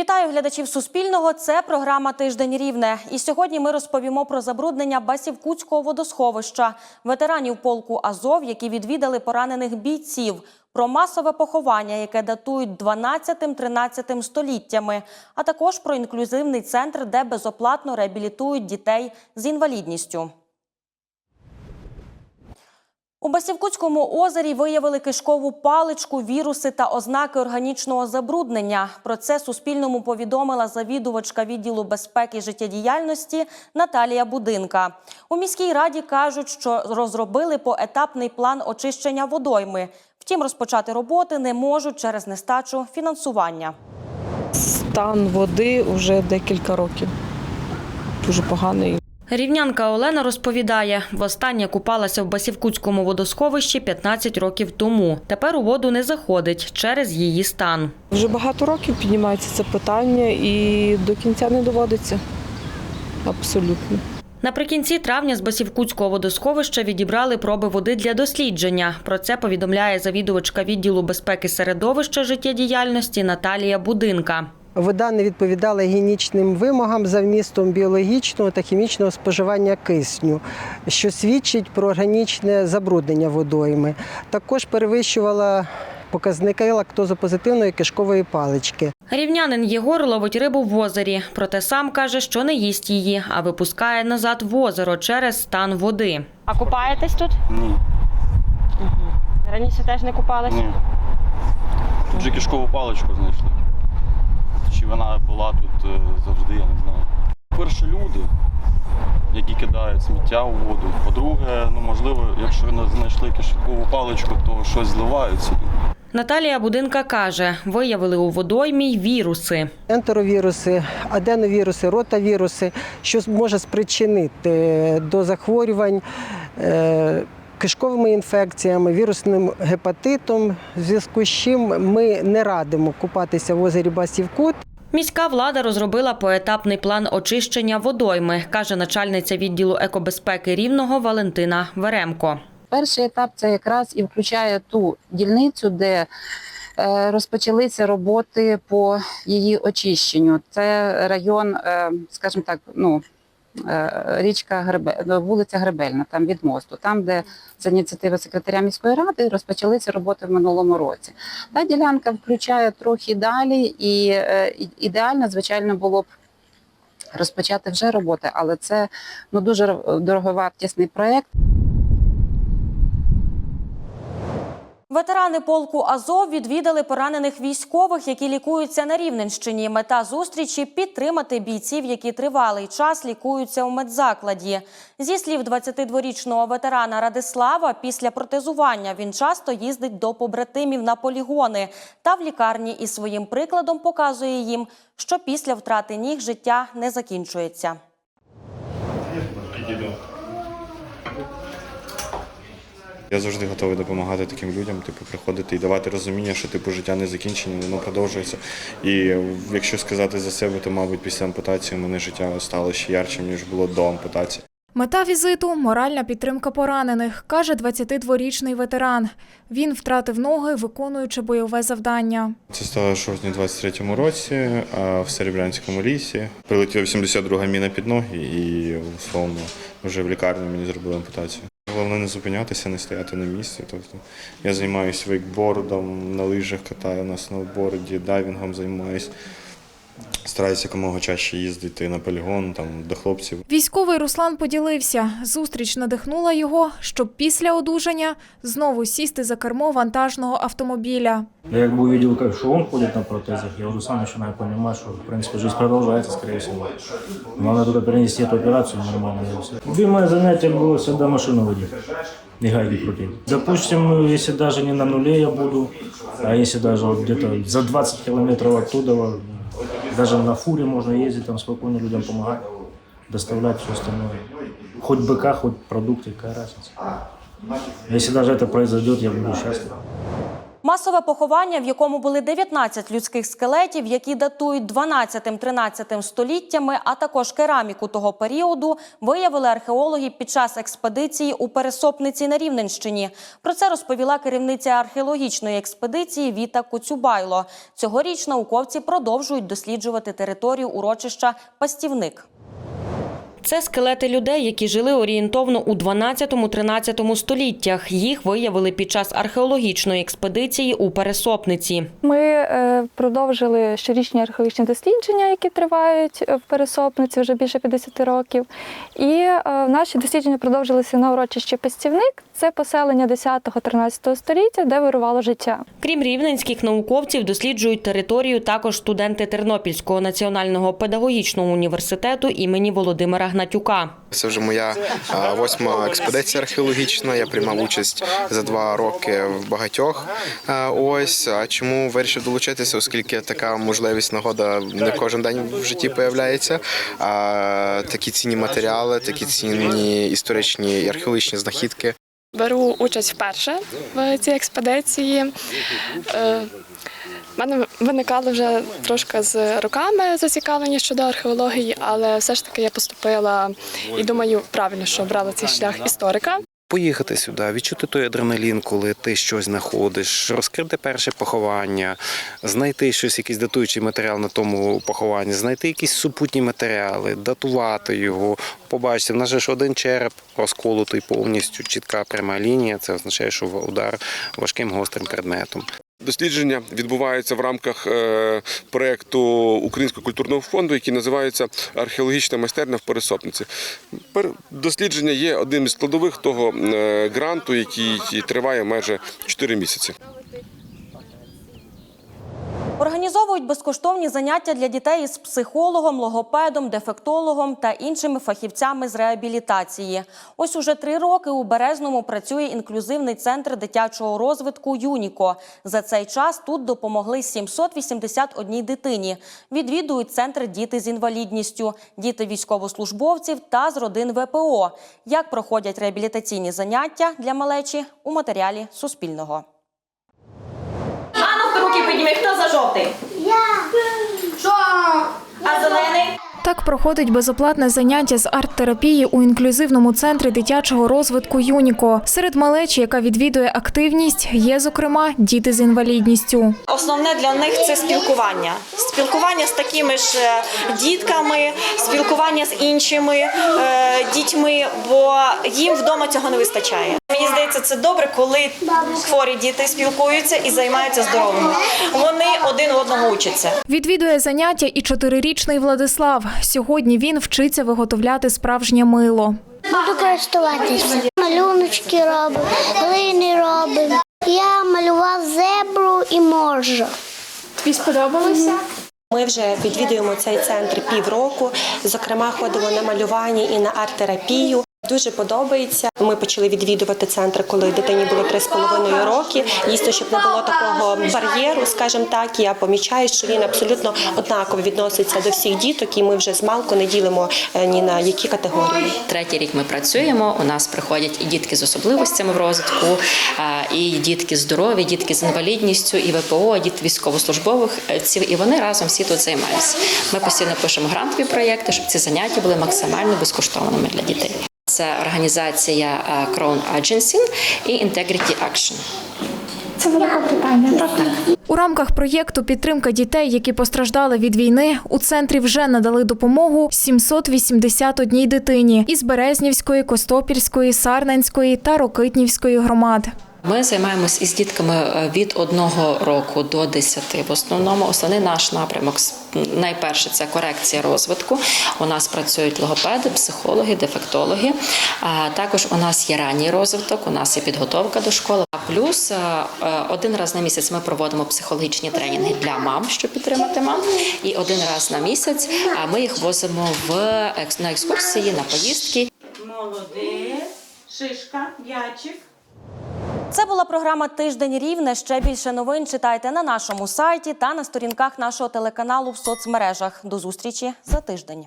Вітаю глядачів Суспільного. Це програма Тиждень Рівне. І сьогодні ми розповімо про забруднення Басівкутського водосховища, ветеранів полку Азов, які відвідали поранених бійців, про масове поховання, яке датують 12-13 століттями, а також про інклюзивний центр, де безоплатно реабілітують дітей з інвалідністю. У Басівкутському озері виявили кишкову паличку, віруси та ознаки органічного забруднення. Про це Суспільному повідомила завідувачка відділу безпеки і життєдіяльності Наталія Будинка. У міській раді кажуть, що розробили поетапний план очищення водойми. Втім, розпочати роботи не можуть через нестачу фінансування. Стан води вже декілька років. Дуже поганий. Рівнянка Олена розповідає, востаннє купалася в Басівкутському водосховищі 15 років тому. Тепер у воду не заходить через її стан. Вже багато років піднімається це питання і до кінця не доводиться. Абсолютно. Наприкінці травня з Басівкутського водосховища відібрали проби води для дослідження. Про це повідомляє завідувачка відділу безпеки середовища життєдіяльності Наталія Будинка. Вода не відповідала гігієнічним вимогам за вмістом біологічного та хімічного споживання кисню, що свідчить про органічне забруднення водойми. Також перевищувала показники лактозопозитивної кишкової палички. Рівнянин Єгор ловить рибу в озері, проте сам каже, що не їсть її, а випускає назад в озеро через стан води. А купаєтесь тут? Ні, Раніше теж не купались? ні. Тут же кишкову паличку знайшли. Вона була тут е, завжди, я не знаю. Перше люди, які кидають сміття у воду. По-друге, ну можливо, якщо не знайшли кишкову паличку, то щось зливають сюди. Наталія Будинка каже, виявили у водоймі й віруси. Ентеровіруси, аденовіруси, ротавіруси, що може спричинити до захворювань е, кишковими інфекціями, вірусним гепатитом, в зв'язку з чим ми не радимо купатися в озері Басівкут. Міська влада розробила поетапний план очищення водойми, каже начальниця відділу екобезпеки рівного Валентина Веремко. Перший етап це якраз і включає ту дільницю, де е, розпочалися роботи по її очищенню. Це район, е, скажімо так, ну. Е, Річка Гребе, ну, вулиця Гребельна, там від мосту, там, де з ініціативи секретаря міської ради розпочалися роботи в минулому році. Та ділянка включає трохи далі, і е, ідеально, звичайно, було б розпочати вже роботи, але це ну, дуже дороговартісний проєкт. Ветерани полку Азов відвідали поранених військових, які лікуються на Рівненщині. Мета зустрічі підтримати бійців, які тривалий час лікуються у медзакладі. Зі слів 22-річного ветерана Радислава, після протезування він часто їздить до побратимів на полігони та в лікарні і своїм прикладом показує їм, що після втрати ніг життя не закінчується. Я завжди готовий допомагати таким людям, типу, приходити і давати розуміння, що типу життя не закінчене, воно продовжується. І якщо сказати за себе, то мабуть після ампутації мене життя стало ще ярчим, ніж було до ампутації. Мета візиту моральна підтримка поранених, каже 22-річний ветеран. Він втратив ноги, виконуючи бойове завдання. Це стало в жовтні 23-му році а в Серебрянському лісі. Прилетіла 82-га міна під ноги і условно вже в лікарні мені зробили ампутацію. Головне не зупинятися, не стояти на місці. Тобто я займаюся вейкбордом, на лижах катаю на сноуборді, дайвінгом займаюся. Стараюся якомога чаще їздити на полігон, там до хлопців. Військовий Руслан поділився. Зустріч надихнула його, щоб після одужання знову сісти за кермо вантажного автомобіля. Я как бы увидел, как что он ходит на протезах, я уже сам начинаю понимать, что, в принципе, жизнь продолжается, скорее всего. Главное только перенести эту операцию нормально. и всё. Любимое занятие было всегда машину водить и гайки крутить. Допустим, если даже не на нуле я буду, а если даже вот где-то за 20 километров оттуда, вот, даже на фуре можно ездить, там спокойно людям помогать, доставлять все остальное. Хоть быка, хоть продукты, какая разница. Если даже это произойдет, я буду счастлив. Масове поховання, в якому були 19 людських скелетів, які датують 12-13 століттями, а також кераміку того періоду, виявили археологи під час експедиції у Пересопниці на Рівненщині. Про це розповіла керівниця археологічної експедиції Віта Коцюбайло. Цьогоріч науковці продовжують досліджувати територію урочища Пастівник. Це скелети людей, які жили орієнтовно у 12-13 століттях. Їх виявили під час археологічної експедиції у Пересопниці. Ми е, продовжили щорічні археологічні дослідження, які тривають в Пересопниці вже більше 50 років. І е, наші дослідження продовжилися на урочищі Пестівник. Це поселення 10-13 століття, де вирувало життя. Крім рівненських науковців, досліджують територію також студенти Тернопільського національного педагогічного університету імені Володимира Гнатюка. Це вже моя восьма експедиція археологічна. Я приймав участь за два роки в багатьох. Ось а чому вирішив долучитися, оскільки така можливість нагода не кожен день в житті появляється. А такі цінні матеріали, такі цінні історичні і археологічні знахідки. Беру участь вперше в цій експедиції. В мене виникало вже трошки з роками зацікавлення щодо археології, але все ж таки я поступила і думаю, правильно, що обрала цей шлях історика. Поїхати сюди, відчути той адреналін, коли ти щось знаходиш, розкрити перше поховання, знайти щось, якийсь датуючий матеріал на тому похованні, знайти якісь супутні матеріали, датувати його, побачити. В нас же ж один череп розколотий повністю, чітка пряма лінія. Це означає, що удар важким гострим предметом. Дослідження відбуваються в рамках е, проєкту Українського культурного фонду, який називається Археологічна майстерня в Пересопниці. Пер- Дослідження є одним із складових того е, гранту, який триває майже 4 місяці. Організовують безкоштовні заняття для дітей із психологом, логопедом, дефектологом та іншими фахівцями з реабілітації. Ось уже три роки у Березному працює інклюзивний центр дитячого розвитку Юніко. За цей час тут допомогли 781 дитині. Відвідують центр діти з інвалідністю, діти військовослужбовців та з родин ВПО. Як проходять реабілітаційні заняття для малечі у матеріалі Суспільного. Підніми, хто за жовтий? Я. Що? А зелений? Так проходить безоплатне заняття з арт-терапії у інклюзивному центрі дитячого розвитку Юніко. Серед малечі, яка відвідує активність, є зокрема діти з інвалідністю. Основне для них це спілкування. Спілкування з такими ж е, дітками, спілкування з іншими е, дітьми, бо їм вдома цього не вистачає. Мені здається, це добре, коли хворі діти спілкуються і займаються здоровими. Вони один в одного учаться. Відвідує заняття і чотирирічний Владислав. Сьогодні він вчиться виготовляти справжнє мило. Буду користуватися. Малюночки робимо, глини робимо. Я малював зебру і моржа. Тобі сподобалося? Ми вже відвідуємо цей центр півроку. Зокрема, ходимо на малювання і на арт-терапію. Дуже подобається. Ми почали відвідувати центр, коли дитині було 3,5 роки. Дійсно, щоб не було такого бар'єру, скажімо так. Я помічаю, що він абсолютно однаково відноситься до всіх діток, і ми вже з малку не ділимо е, ні на які категорії. Третій рік ми працюємо. У нас приходять і дітки з особливостями в розвитку, і дітки здорові, дітки з інвалідністю, і ВПО, і діти військовослужбових. І вони разом всі тут займаються. Ми постійно пишемо грантові проєкти, щоб ці заняття були максимально безкоштовними для дітей. Це організація а, Crown Agency і Integrity Action. Це Великобританія, так? У рамках проєкту Підтримка дітей, які постраждали від війни, у центрі вже надали допомогу 781 дитині із Березнівської, Костопільської, Сарненської та Рокитнівської громад. Ми займаємось із дітками е, від одного року до десяти. В основному основний наш напрямок найперше це корекція розвитку. У нас працюють логопеди, психологи, дефектологи. А також у нас є ранній розвиток, у нас є підготовка до школи. А плюс е, е, один раз на місяць ми проводимо психологічні тренінги для мам, щоб підтримати мам. І один раз на місяць а ми їх возимо в екс- на екскурсії, на поїздки. Молодець, шишка, м'ячик. Це була програма Тиждень Рівне. Ще більше новин читайте на нашому сайті та на сторінках нашого телеканалу в соцмережах. До зустрічі за тиждень.